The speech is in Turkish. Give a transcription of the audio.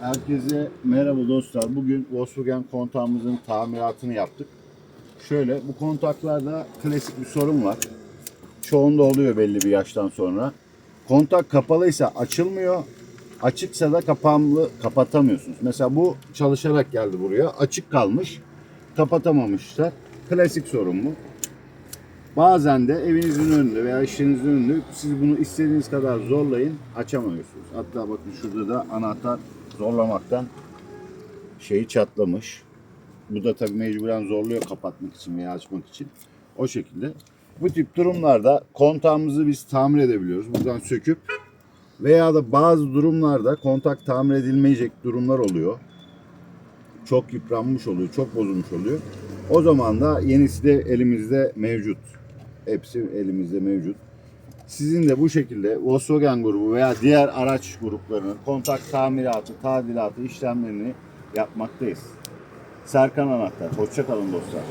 Herkese merhaba dostlar. Bugün Volkswagen kontağımızın tamiratını yaptık. Şöyle bu kontaklarda klasik bir sorun var. Çoğunda oluyor belli bir yaştan sonra. Kontak kapalıysa açılmıyor. Açıksa da kapağını kapatamıyorsunuz. Mesela bu çalışarak geldi buraya. Açık kalmış. Kapatamamışlar. Klasik sorun bu. Bazen de evinizin önünde veya işinizin önünde siz bunu istediğiniz kadar zorlayın açamıyorsunuz. Hatta bakın şurada da anahtar zorlamaktan şeyi çatlamış. Bu da tabii mecburen zorluyor kapatmak için veya açmak için. O şekilde. Bu tip durumlarda kontağımızı biz tamir edebiliyoruz. Buradan söküp veya da bazı durumlarda kontak tamir edilmeyecek durumlar oluyor. Çok yıpranmış oluyor, çok bozulmuş oluyor. O zaman da yenisi de elimizde mevcut. Hepsi elimizde mevcut. Sizin de bu şekilde Volkswagen grubu veya diğer araç gruplarının kontak tamiratı, tadilatı işlemlerini yapmaktayız. Serkan Anahtar. Hoşçakalın dostlar.